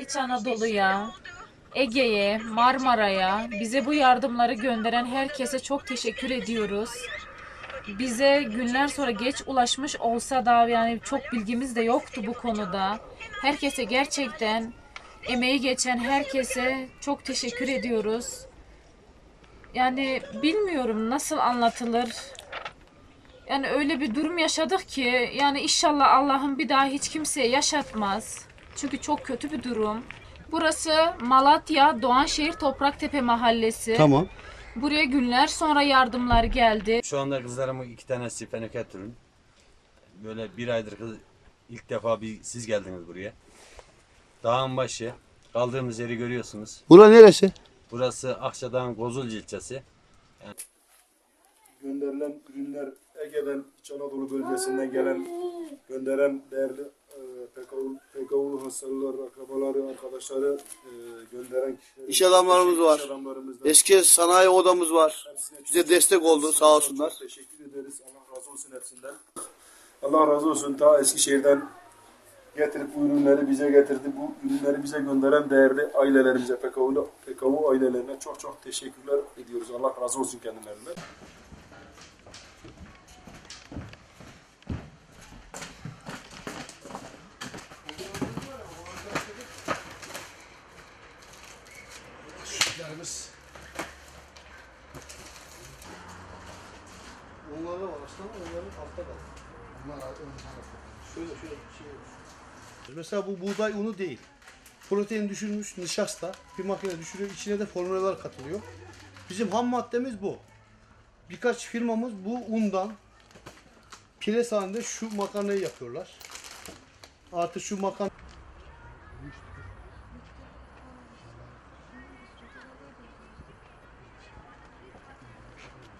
İç Anadolu'ya, Ege'ye, Marmara'ya, bize bu yardımları gönderen herkese çok teşekkür ediyoruz. Bize günler sonra geç ulaşmış olsa da yani çok bilgimiz de yoktu bu konuda. Herkese gerçekten emeği geçen herkese çok teşekkür ediyoruz. Yani bilmiyorum nasıl anlatılır. Yani öyle bir durum yaşadık ki yani inşallah Allah'ım bir daha hiç kimseye yaşatmaz. Çünkü çok kötü bir durum. Burası Malatya Doğanşehir Topraktepe Mahallesi. Tamam. Buraya günler sonra yardımlar geldi. Şu anda kızlarımın iki tanesi feneketürün. Böyle bir aydır kız ilk defa bir siz geldiniz buraya. Dağın başı. Kaldığımız yeri görüyorsunuz. Bura neresi? Burası Akçadağ'ın Gozulcu ilçesi. gönderilen ürünler Ege'den, İç Anadolu bölgesinden gelen gönderen değerli PKU hastaları, akrabaları, arkadaşları e, gönderen kişiler, İş adamlarımız var. İş adamlarımızdan Eski sanayi odamız var. hepsine çok- Bize destek oldu sağ olsunlar. Çok teşekkür ederiz. Allah razı olsun hepsinden. Allah razı olsun. Ta Eskişehir'den getirip bu ürünleri bize getirdi. Bu ürünleri bize gönderen değerli ailelerimize, PKU, PKU ailelerine çok çok teşekkürler ediyoruz. Allah razı olsun kendilerinden. Onlarda var aslında onların altta da. Bunlar ön tarafta. Şöyle şöyle bir şey Mesela bu buğday unu değil. Protein düşürmüş nişasta bir makine düşürüyor. İçine de formüller katılıyor. Bizim ham maddemiz bu. Birkaç firmamız bu undan pres halinde şu makarnayı yapıyorlar. Artı şu makarna